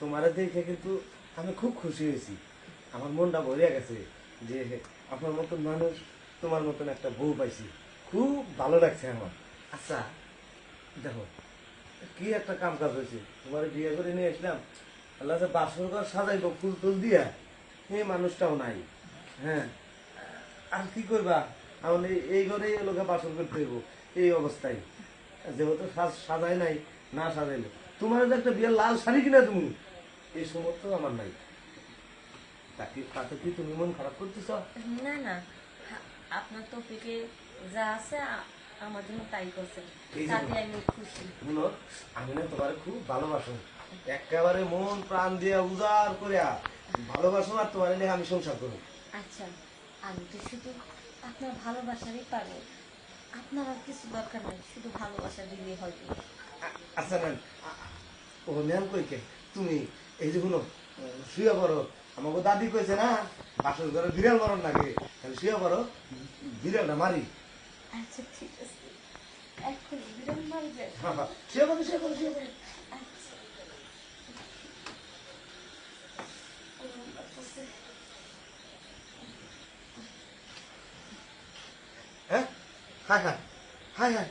তোমার দেখে কিন্তু আমি খুব খুশি হয়েছি। আমার মনটা গেছে যে আপনার মতন মানুষ, তোমার মতন একটা বউ পাইছি। খুব ভালো লাগছে আমার। আচ্ছা দেখো, কি একটা কাম কাজ হয়েছে। তোমার বিয়ে করে নিয়ে আসলাম। আল্লাহ বাসর ঘর সাজাইবো, ফুল টুল দিয়া এই মানুষটাও নাই। হ্যাঁ আর কি করবা? আমার এই- ঘরেই লোকে বাসর করতে এই অবস্থায়। যেহেতু সাজ- সাজাই নাই না সাজাইলে তোমার যে একটা বিয়ের লাল শাড়ি কিনা তুমি? এই সমর্থ আমার নাই। তাকে তাতে কি তুমি মন খারাপ করতেছ? না না। আপনার যা আছে আমার জন্য তাই যে- তাতে আমি খুশি। শুনো আমি না তোমার খুব ভালোবাসো। একেবারে মন প্রাণ দিয়ে উজাড় করিয়া ভালোবাসো আর তোমার নিয়ে আমি সংসার করব আচ্ছা আমি তো শুধু আপনার ভালোবাসারই পাবো আপনার আর কিছু দরকার নেই শুধু ভালোবাসা দিলেই হবে আচ্ছা না ও ম্যাম কইকে তুমি এই যে শুনো শুয়ে পড়ো। আমাকে দাদি কইছে না বাসর ঘরে বিড়াল মরণ লাগে তাহলে শুয়ে পড়ো বিড়ালটা মারি। আচ্ছা ঠিক আছে। এখন বিরাম মারবে। শুয়ে পড়ো শুয়ে পড়ো শুয়ে পড়ো। আচ্ছা। হ্যাঁ হায় হায় হায় হায়